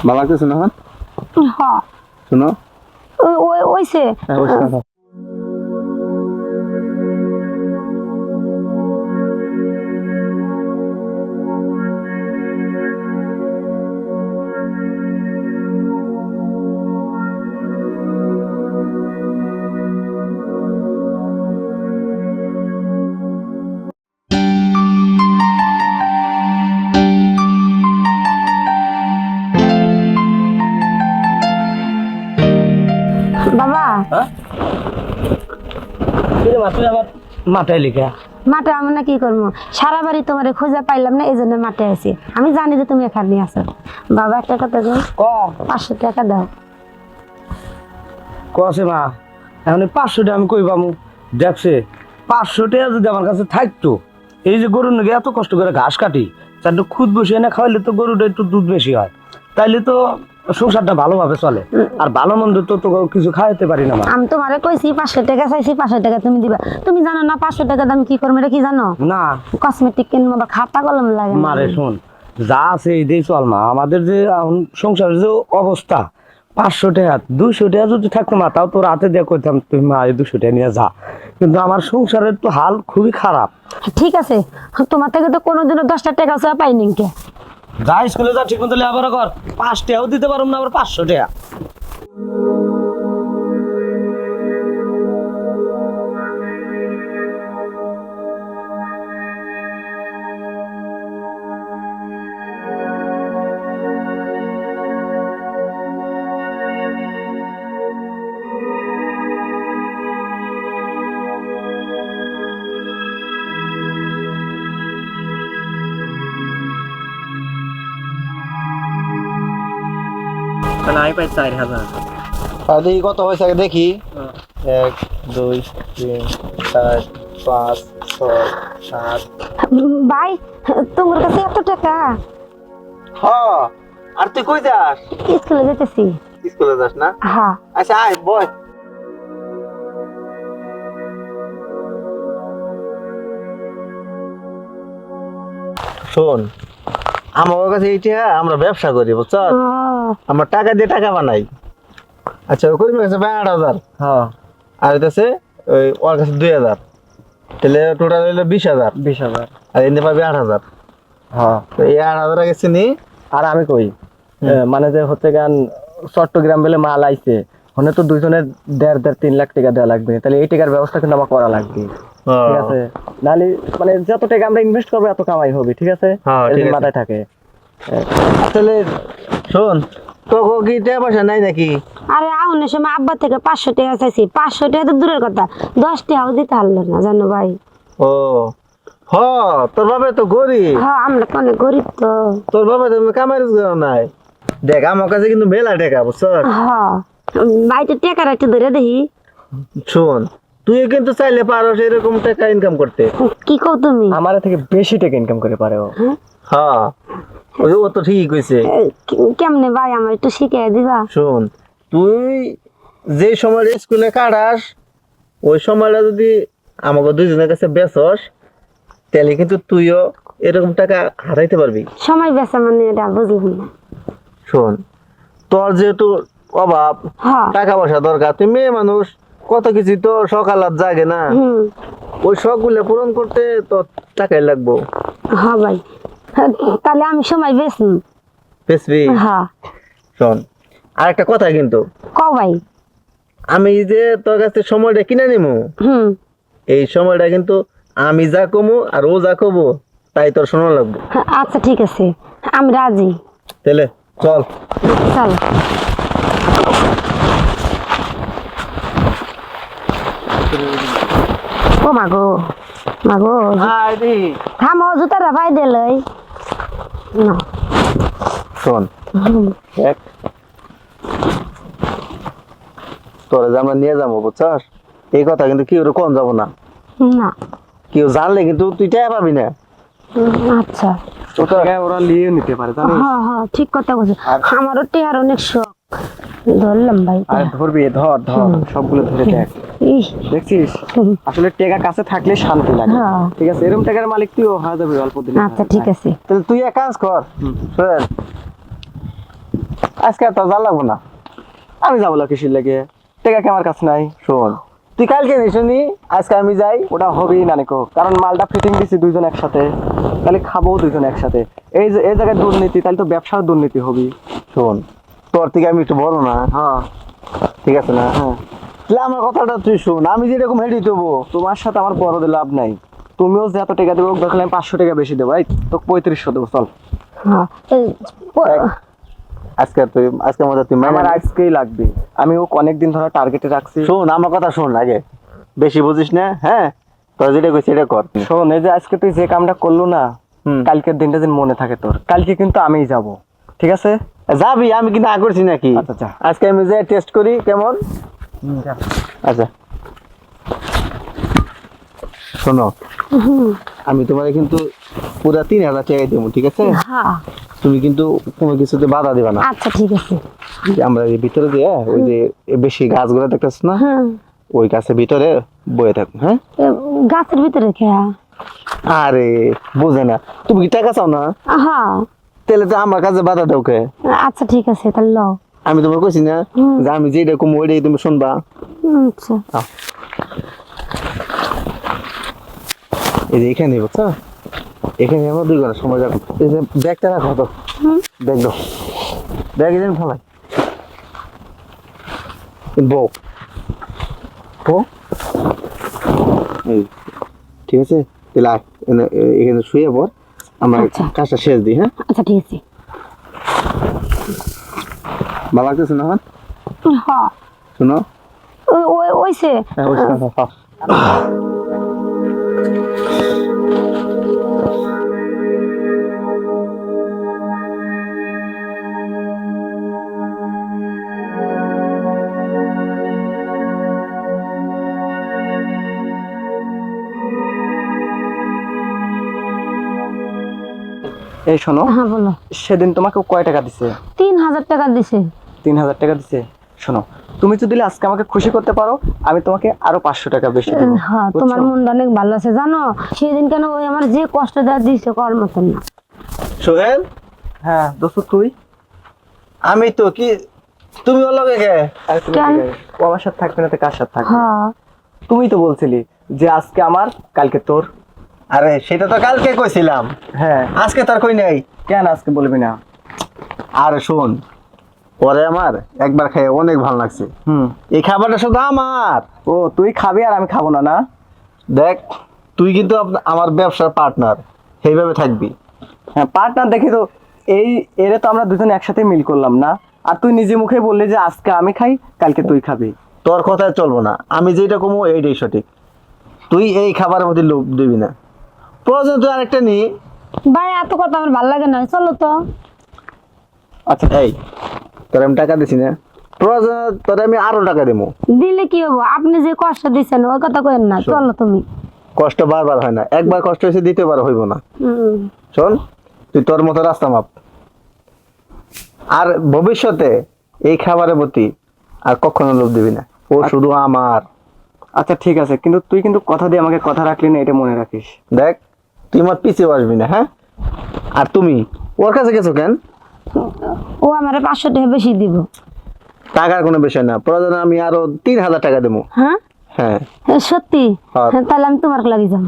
ভালো লাগতেছে না হ্যাঁ শুনো। ওই ওই ওইছে হ্যাঁ, তুই আবার মাথায় লিখা। মাঠে আমি না কি করব? সারা বাড়ি তোমার খোঁজা পাইলাম না এই জন্য মাঠে আছি। আমি জানি যে তুমি এখানে আছো। বাবা একটা কথা ক? পাঁচশো টাকা দাও। কছে মা? এখন পাঁচশো টাকা আমি কই পামু? দেখছে পাঁচশো টাকা যদি আমার কাছে থাকতো এই যে গরুর নাকি এত কষ্ট করে ঘাস কাটি চারটে খুদ বসিয়ে না খাওয়াইলে তো গরুটা একটু দুধ বেশি হয়। তাইলে তো সংসারটা ভালোভাবে চলে। আর ভালো মন্দ তো তো কিছু খাওয়াতে পারি না আমি তোমারে কইছি পাঁচশো টাকা চাইছি পাঁচশো টাকা তুমি দিবা। তুমি জানো না পাঁচশো টাকা দাম কি করব এটা কি জানো? না। কসমেটিক কিনবো বা খাতা কলম লাগে। মারে শোন যা আছে এই দিয়ে চল মা। আমাদের যে সংসারের যে অবস্থা পাঁচশো টাকা দুশো টাকা যদি থাকতো মা তাও তোর হাতে দিয়ে করতাম তুই মা এই দুশো টাকা নিয়ে যা। কিন্তু আমার সংসারের তো হাল খুবই খারাপ। ঠিক আছে তোমার থেকে তো কোনোদিনও দশটা টাকা পাইনি কে। যা স্কুলে যা ঠিক মতো লেখাপড়া কর পাঁচ টাকাও দিতে পারব না, আবার পাঁচশো টাকা। চার হাজার আর দেখি কত হয়েছে আগে দেখি এক দুই তিন চার পাঁচ ছয় সাত। ভাই তোমার কাছে এত টাকা। হ আর তুই কই যাস? স্কুলে যেতেছি স্কুলে যাস না? হ্যাঁ আচ্ছা আয় বয়। শোন আমার কাছে এইটা আমরা ব্যবসা করি বুঝছ? আমরা টাকা দিয়ে টাকা বানাই। আচ্ছা ওই করিমের কাছে ভাই আট হাজার। হ্যাঁ। আর হইতেছে ওই ওর কাছে দুই হাজার। তাহলে টোটাল হইল বিশ হাজার। বিশ হাজার। আর এনে পাবি আট হাজার। হ্যাঁ। তো এই আট হাজার গেছে নি আর আমি কই? মানে যে হচ্ছে গান চট্টগ্রাম বেলে মাল আইছে ওখানে তো দুইজনের দেড় দেড় তিন লাখ টাকা দেওয়া লাগবে। তাহলে এই টাকার ব্যবস্থা কিন্তু আমার করা লাগবে। ঠিক আছে? নাহলে মানে যত টাকা আমরা ইনভেস্ট করব এত কামাই হবে ঠিক আছে? হ্যাঁ। মাথায় থাকে। তাহলে শোন। তোকে কি টাকা পয়সা নাই নাকি? আরে আউনের সময় আব্বা থেকে পাঁচশো টাকা চাইছি। পাঁচশো টাকা তো দূরের কথা। দশ টাকাও দিতে পারল না জানো ভাই। ও হ তোর বাবা তো গরিব। হ্যাঁ আমরা তো অনেক গরিব তো। তোর বাবা তুমি কামাই রোজগার নাই। দেখ আমার কাছে কিন্তু মেলা টাকা বুঝছ? হ্যাঁ ভাইটা টাকা একটু ধরে দেখি। শোন তুই কিন্তু চাইলে পারো এরকম টাকা ইনকাম করতে। কি কও তুমি? আমার থেকে বেশি টাকা ইনকাম করে পারে ও। হ্যাঁ? ওই ও তো ঠিকই কইছে। কেমনে ভাই আমার একটু শিখিয়ে দিবা? শোন তুই যে সময় স্কুলে কাটাস ওই সময়টা যদি আমাকে দুইজনের কাছে বেচস তাহলে কিন্তু তুইও এরকম টাকা হারাইতে পারবি। সময় বেচা মানে এটা বুঝলাম না। শোন তোর যেহেতু অভাব হ্যাঁ। টাকা পয়সা দরকার তুই মেয়ে মানুষ কত কিছু তো সকাল আর জাগে না। ওই শখগুলো পূরণ করতে তো টাকাই লাগবো। হ্যাঁ ভাই। হ্যাঁ, তাহলে আমি সময় বেচুন বেচবি হ্যাঁ। শোন আর একটা কথা কিন্তু। কও ভাই? আমি যে তোর কাছে সময়টা কিনে নিমু হুম। এই সময়টা কিন্তু আমি যা কমু আর ও যা কমু তাই তোর শোনা লাগবে। আচ্ছা ঠিক আছে। আমি রাজি। তাহলে চল। চলো ও মাগো মাগো। থামো জুতাটা ভাই দিলই না। শোন এক। তোরা যে আমরা নিয়ে যাব বুঝছস? এই কথা কিন্তু কেউ কোন যাব না। না। কেউ জানলে কিন্তু তুই পাবি না। আচ্ছা। টাকা ওরা নিয়ে নিতে পারে জানিস? হ্যাঁ হ্যাঁ ঠিক কথা বলছো। আমারও টেহার অনেক শখ। ধরলাম ভাই। আর ধরবি ধর ধর সবগুলো ধরে দেখ। দেখছিস আসলে টাকা কাছে থাকলে শান্তি লাগে। হ্যাঁ। ঠিক আছে? এরকম টাকার মালিক তুইও হয়ে যাবে অল্প দিনে। আচ্ছা ঠিক আছে। তাহলে তুই এক কাজ কর। শোন। আজকে তো যা লাগবো না। আমি যাব না কিসির লেগে। টাকা কি আমার কাছে নাই? শোন। তুই কালকে নিস নি? আজকে আমি যাই। ওটা হবেই না নিকো। কারণ মালটা ফিটিং দিছি দুইজন একসাথে। তাহলে খাব দুইজন একসাথে। এই যে এই জায়গায় দুর্নীতি তাহলে তো ব্যবসার দুর্নীতি হবি শোন। তোর থেকে আমি একটু বড় না? হ্যাঁ। ঠিক আছে না? হ্যাঁ। তাহলে আমার কথাটা তুই শোন আমি যেরকম হেঁটে দেবো তোমার সাথে আমার বড় লাভ নাই। তুমিও যে এত টাকা দেবো আমি পাঁচশো টাকা বেশি দেবো এই তো পঁয়ত্রিশশো দেবো চল। হ্যাঁ আজকে তুই আজকে মজা তুই আমার আজকেই লাগবে। আমি ও অনেক দিন ধরে টার্গেটে রাখছি। শোন আমার কথা শোন আগে। বেশি বুঝিস না হ্যাঁ? তোর যেটা কই সেটা কর। শোন এই যে আজকে তুই যে কামটা করল না। কালকের দিনটা যেন মনে থাকে তোর। কালকে কিন্তু আমিই যাব। ঠিক আছে? যাবি আমি কিন্তু আগ করছি নাকি? আচ্ছা, আজকে আমি যে টেস্ট করি কেমন? আচ্ছা। শোনো আমি তোমার কিন্তু পুরা তিন হাজার টাকা দেবো ঠিক আছে? হ্যাঁ। তুমি কিন্তু কোনো কিছুতে বাধা দিবা না। আচ্ছা ঠিক আছে। আমরা এই ভিতরে দিয়ে ওই যে বেশি গাছগুলো দেখতেছ না? হ্যাঁ ওই গাছের ভিতরে বয়ে থাকো হ্যাঁ? গাছের ভিতরে খেয়া আরে বুঝে না। তুমি কি টাকা চাও না? হ্যাঁ। তাহলে তো আমার কাছে বাধা দাও কে? আচ্ছা ঠিক আছে তাহলে লও। আমি তোমার কইছি না যে আমি যেটা কম ওইটাই তুমি শুনবা। আচ্ছা। এই যে এখানে বুঝছ? এখানে আমার দুই ঘণ্টা সময় যাবে। এই যে ব্যাগটা রাখো তো। ব্যাগ দাও। ব্যাগ এখানে ফলাই বউ। বউ? ঠিক আছে? তাহলে এখানে শুয়ে পর আমরা আচ্ছা। কাজটা শেষ দিই হ্যাঁ? আচ্ছা ঠিক আছে। ভালো লাগতেছে না হ্যাঁ? শোনো। ওই ওই এই শোনো হ্যাঁ বলো। সেদিন তোমাকে কয় টাকা দিছে? তিন হাজার টাকা দিছে। তিন হাজার টাকা দিছে? শোনো তুমি যদি আজকে আমাকে খুশি করতে পারো আমি তোমাকে আরও পাঁচশো টাকা বেশি দেবো। হ্যাঁ তোমার মনটা অনেক ভালো আছে জানো? সেদিন কেন ওই আমার যে কষ্ট দেওয়া দিয়েছে কর মতন না। সোহেল? হ্যাঁ দোস্ত তুই? আমি তো কি তুমি ওর লগে কে? আরে তুমি? ও আমার সাথে থাকবে না তো কার সাথে থাকবে? হ্যাঁ। তুমি তো বলছিলি যে আজকে আমার কালকে তোর। আরে সেটা তো কালকে কইছিলাম। হ্যাঁ। আজকে তার কই নাই। কেন আজকে বলবি না? আরে শোন। পরে আমার একবার খেয়ে অনেক ভালো লাগছে। হুম। এই খাবারটা শুধু আমার। ও তুই খাবি আর আমি খাব না না? দেখ তুই কিন্তু আমার ব্যবসার পার্টনার সেইভাবে থাকবি। হ্যাঁ পার্টনার দেখি তো এই এরে তো আমরা দুজন একসাথে মিল করলাম না? আর তুই নিজে মুখে বললি যে আজকে আমি খাই কালকে তুই খাবি। তোর কথায় চলবো না। আমি যেটা কমো এইটাই সঠিক। তুই এই খাবারের মধ্যে লোভ দিবি না। প্রয়োজন তুই আরেকটা নি। ভাই এত কথা আমার ভালো লাগে না। চলো তো। আচ্ছা এই তোর আমি টাকা দিছি না। প্রয়োজন তোর আমি আরও টাকা দেবো দিলে কি হব? আপনি যে কষ্ট দিচ্ছেন ওই কথা কেন না। চলো তুমি। কষ্ট বারবার হয় না। একবার কষ্ট হয়েছে দ্বিতীয়বার হইব না। হুম। শোন তুই তোর মতো রাস্তা মাপ। আর ভবিষ্যতে এই খাবারের প্রতি আর কখনো লোভ দিবি না। ও শুধু আমার। আচ্ছা ঠিক আছে। কিন্তু তুই কিন্তু কথা দিয়ে আমাকে কথা রাখলি না এটা মনে রাখিস। দেখ তুই আমার পিছিয়ে আসবি না হ্যাঁ? আর তুমি? ওর কাছে গেছো কেন? ও আমার পাঁচশো টাকা বেশি দিব। টাকার কোনো বিষয় না। প্রয়োজনে আমি আরও তিন হাজার টাকা দেবো। হ্যাঁ? হ্যাঁ। সত্যি? হ্যাঁ। হ্যাঁ, তাহলে আমি তোমার লাগে যাব।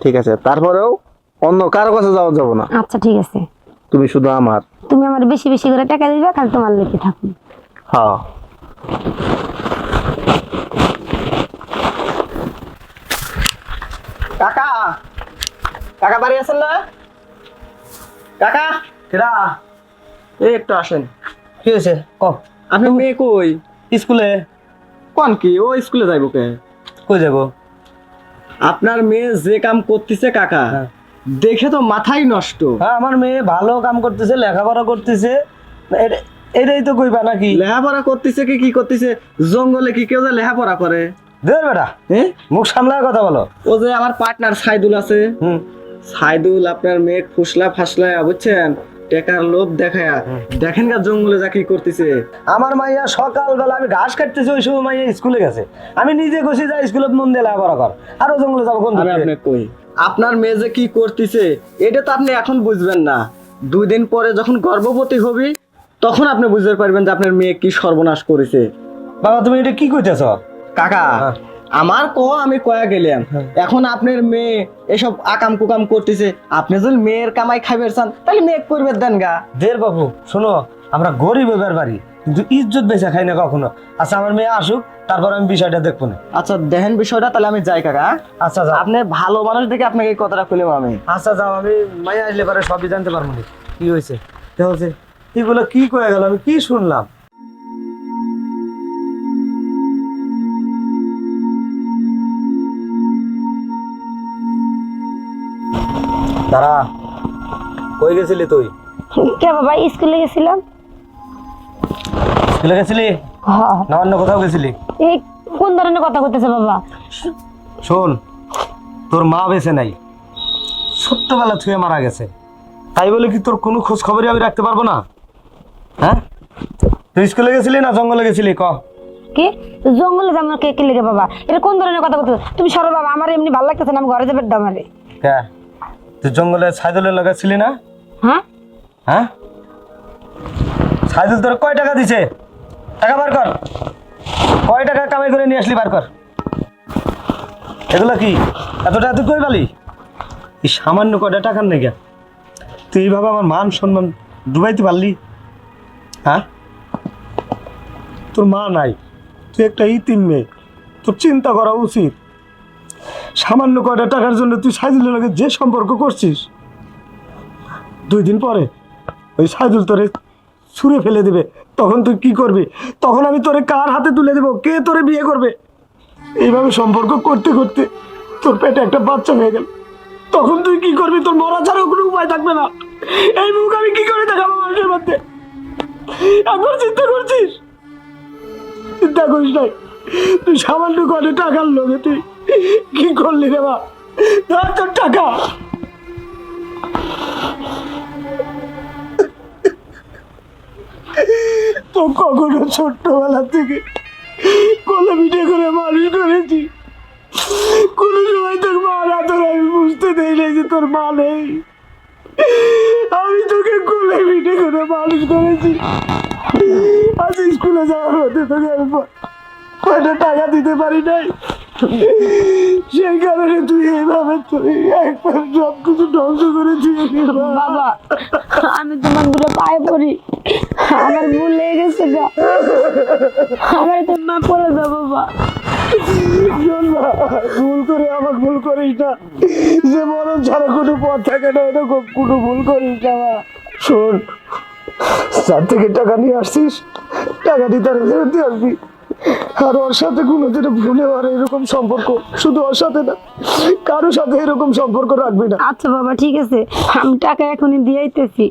ঠিক আছে। তারপরেও অন্য কারও কাছে যাওয়া যাব না। আচ্ছা ঠিক আছে। তুমি শুধু আমার। তুমি আমার বেশি বেশি করে টাকা দিবে খালি তোমার লেগে থাকুন। হ্যাঁ। কাকা! কাকা বাড়ি আছেন না? কাকা? কেডা? এই একটু আসেন। কি হয়েছে? ক আপনি মেয়ে কই? স্কুলে? কোন কি? ও স্কুলে যাইব কে? কই যাব আপনার মেয়ে যে কাম করতেছে কাকা হ্যাঁ। দেখে তো মাথাই নষ্ট। হ্যাঁ আমার মেয়ে ভালো কাম করতেছে লেখাপড়া করতেছে। এটা- এটাই তো কইবা নাকি? লেখাপড়া করতেছে কি কি করতেছে? জঙ্গলে কি কেউ যে লেখাপড়া করে? দেখ বেটা হ্যাঁ? মুখ সামলায় কথা বলো। ও যে আমার পার্টনার সাইদুল আছে। হুম। সাইদুল আপনার মেয়ে ফুসলা ফাসলা বুঝছেন? টেকার লোভ দেখায়া। দেখেন গা জঙ্গলে যা কি করতেছে। আমার মাইয়া সকালবেলা আমি ঘাস কাটতেছি ওই সময় মাইয়া স্কুলে গেছে। আমি নিজে গেছি যা স্কুলে মন দিয়ে লেখাপড়া কর। আরও জঙ্গলে যাব কোন আমি দিকে? আপনাকে কই? আপনার মেয়ে যে কি করতেছে এটা তো আপনি এখন বুঝবেন না। দুই দিন পরে যখন গর্ভবতী হবি তখন আপনি বুঝতে পারবেন যে আপনার মেয়ে কি সর্বনাশ করেছে। বাবা তুমি এটা কি কইতেছ? কাকা আমার ক আমি কয়া গেলাম। এখন আপনার মেয়ে এসব আকাম কুকাম করতেছে। আপনি যদি মেয়ের কামাই খাইবে চান তাহলে মেয়ে করবে দেন গা। দের বাবু শোনো আমরা গরিব এবার বাড়ি কিন্তু ইজ্জত বেচা খাই না কখনো। আচ্ছা আমার মেয়ে আসুক তারপর আমি বিষয়টা দেখব না। আচ্ছা দেখেন বিষয়টা তাহলে আমি যাই কাকা আচ্ছা যাও। আপনি ভালো মানুষ দেখে আপনাকে এই কথাটা খুলিম আমি। আচ্ছা যাও আমি মাইয়া আসলে পরে সবই জানতে পারব কি হয়েছে? কি হয়েছে? এগুলো কি কয়ে গেল? আমি কি শুনলাম? দাঁড়া। কই গেছিলি তুই? কে বাবা স্কুলে গেছিলাম। স্কুলে গেছিলি? হ্যাঁ না অন্য কোথাও গেছিলি? এই কোন ধরনের কথা করতেছে বাবা? শোন তোর মা বেঁচে নাই। ছোট্টবেলা ছুঁয়ে মারা গেছে। তাই বলে কি তোর কোনো খোঁজ খবরই আমি রাখতে পারব না? হ্যাঁ? তুই স্কুলে গেছিলি না জঙ্গলে গেছিলি? ক। কি? জঙ্গলে যাব কে কে লেগে বাবা? এটা কোন ধরনের কথা করতেছে তুমি সরো বাবা আমার এমনি ভালো লাগতেছে না আমি ঘরে যাবে আমারে কে? তুই জঙ্গলে সাইদুলের লাগাচ্ছিলি না? হ্যাঁ? হ্যাঁ? সাইদুল তোর কয় টাকা দিছে? টাকা বার কর। কয় টাকা কামাই করে নিয়ে আসলি বার কর। এগুলো কি? এত টাকা তুই কই পালি? এই সামান্য কয়টা টাকার নেই তুই এইভাবে আমার মান সম্মান ডুবাইতে পারলি? হ্যাঁ? তোর মা নাই। তুই একটা ইতিম মেয়ে। তোর চিন্তা করা উচিত। সামান্য কয়টা টাকার জন্য তুই সাইদুলের লগে যে সম্পর্ক করছিস? দুই দিন পরে ওই সাইদুল তোরে ছুঁড়ে ফেলে দিবে। তখন তুই কি করবি? তখন আমি তোরে কার হাতে তুলে দেবো? কে তোরে বিয়ে করবে? এইভাবে সম্পর্ক করতে করতে তোর পেটে একটা বাচ্চা হয়ে গেল। তখন তুই কি করবি? তোর মরা ছাড়াও কোনো উপায় থাকবে না। এই মুখ আমি কি করে দেখাবো মানুষের মধ্যে? একবার চিন্তা করছিস? চিন্তা করিস নাই। তুই সামান্য কলে টাকার লোকে তুই কি করলি রে মা? ধর তোর টাকা। তো কখনো ছোট্টবেলা থেকে কোলে পিঠে করে মানুষ করেছি। কোনো সময় তোর মার তোর আমি বুঝতে দেই নাই যে তোর মা নেই। আমি তোকে কোলে পিঠে করে মানুষ করেছি। আজ স্কুলে যাওয়ার হতে তোকে আমি কয়টা টাকা দিতে পারি নাই। সেই কারণে তুই এইভাবে তুই একবার সব কিছু ধ্বংস করে দিয়ে বাবা আমি তোমার দুটো পায়ে পড়ি। আমার ভুল লেগে গেছে গা। আমার তো মা পড়ে দাও বাবা। ভুল করে আমার ভুল করিস না। যে মরণ ছাড়া কোনো পথ থাকে না এরকম কোনো ভুল করিস না শোন যার থেকে টাকা নিয়ে আসছিস? টাকাটি তার ফেরত দিয়ে আসবি। আর ওর সাথে কোনো দিনে ভুলে আর এরকম সম্পর্ক, শুধু ওর সাথে না, কারোর সাথে এরকম সম্পর্ক রাখবি না। আচ্ছা বাবা, ঠিক আছে। আমি টাকা এখনই দিয়ে আইতেছি।